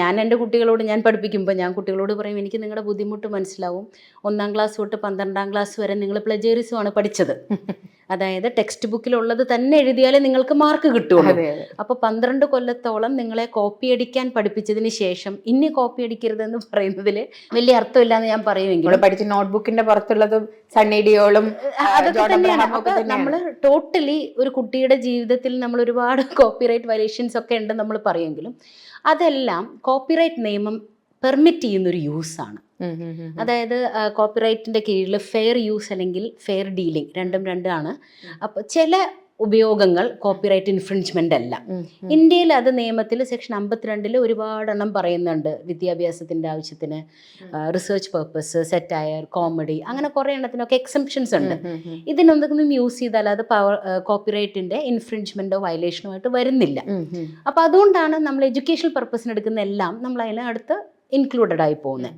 ഞാൻ എന്റെ കുട്ടികളോട് ഞാൻ പഠിപ്പിക്കുമ്പോൾ ഞാൻ കുട്ടികളോട് പറയും എനിക്ക് നിങ്ങളുടെ ബുദ്ധിമുട്ട് മനസ്സിലാവും. ഒന്നാം ക്ലാസ് തൊട്ട് പന്ത്രണ്ടാം ക്ലാസ് വരെ നിങ്ങൾ പ്ലജേറിസമാണ് പഠിച്ചത്. അതായത് ടെക്സ്റ്റ് ബുക്കിലുള്ളത് തന്നെ എഴുതിയാലേ നിങ്ങൾക്ക് മാർക്ക് കിട്ടുള്ളൂ. അപ്പോൾ പന്ത്രണ്ട് കൊല്ലത്തോളം നിങ്ങളെ കോപ്പി അടിക്കാൻ പഠിപ്പിച്ചതിന് ശേഷം ഇനി കോപ്പി അടിക്കരുത് എന്ന് പറയുന്നതിൽ വലിയ അർത്ഥമില്ലാന്ന് ഞാൻ പറയുമെങ്കിലും നമ്മൾ പഠിച്ച നോട്ട്ബുക്കിന്റെ പുറത്തുള്ളതും സണ്ണിഡിയോളും അതൊക്കെ തന്നെയാണ്. അപ്പൊ നമ്മൾ ടോട്ടലി ഒരു കുട്ടിയുടെ ജീവിതത്തിൽ നമ്മൾ ഒരുപാട് കോപ്പിറൈറ്റ് വയലേഷൻസ് ഒക്കെ ഉണ്ട് നമ്മൾ പറയുമെങ്കിലും അതെല്ലാം കോപ്പിറൈറ്റ് നിയമം പെർമിറ്റ് ചെയ്യുന്ന ഒരു യൂസാണ്. അതായത് കോപ്പിറൈറ്റിന്റെ കീഴിൽ ഫെയർ യൂസ് അല്ലെങ്കിൽ ഫെയർ ഡീലിംഗ് രണ്ടും രണ്ടാണ് അപ്പോൾ ചില ഉപയോഗങ്ങൾ കോപ്പിറൈറ്റ് ഇൻഫ്രിഞ്ച്മെന്റ് അല്ല. ഇന്ത്യയിൽ അത് നിയമത്തിൽ സെക്ഷൻ അമ്പത്തിരണ്ടിൽ ഒരുപാടെണ്ണം പറയുന്നുണ്ട് വിദ്യാഭ്യാസത്തിന്റെ ആവശ്യത്തിന് റിസർച്ച് പർപ്പസ് സെറ്റയർ കോമഡി അങ്ങനെ കുറെ എണ്ണത്തിനൊക്കെ എക്സെപ്ഷൻസ് ഉണ്ട്. ഇതിനൊന്നും യൂസ് ചെയ്താൽ അത് പവർ കോപ്പിറൈറ്റിന്റെ ഇൻഫ്രിഞ്ച്മെന്റോ വയലേഷനോ ആയിട്ട് വരുന്നില്ല. അപ്പോൾ അതുകൊണ്ടാണ് നമ്മൾ എഡ്യൂക്കേഷണൽ പർപ്പസിന് എടുക്കുന്ന എല്ലാം നമ്മൾ അതിനടുത്ത് ഇൻക്ലൂഡഡ് ആയി പോകുന്നത്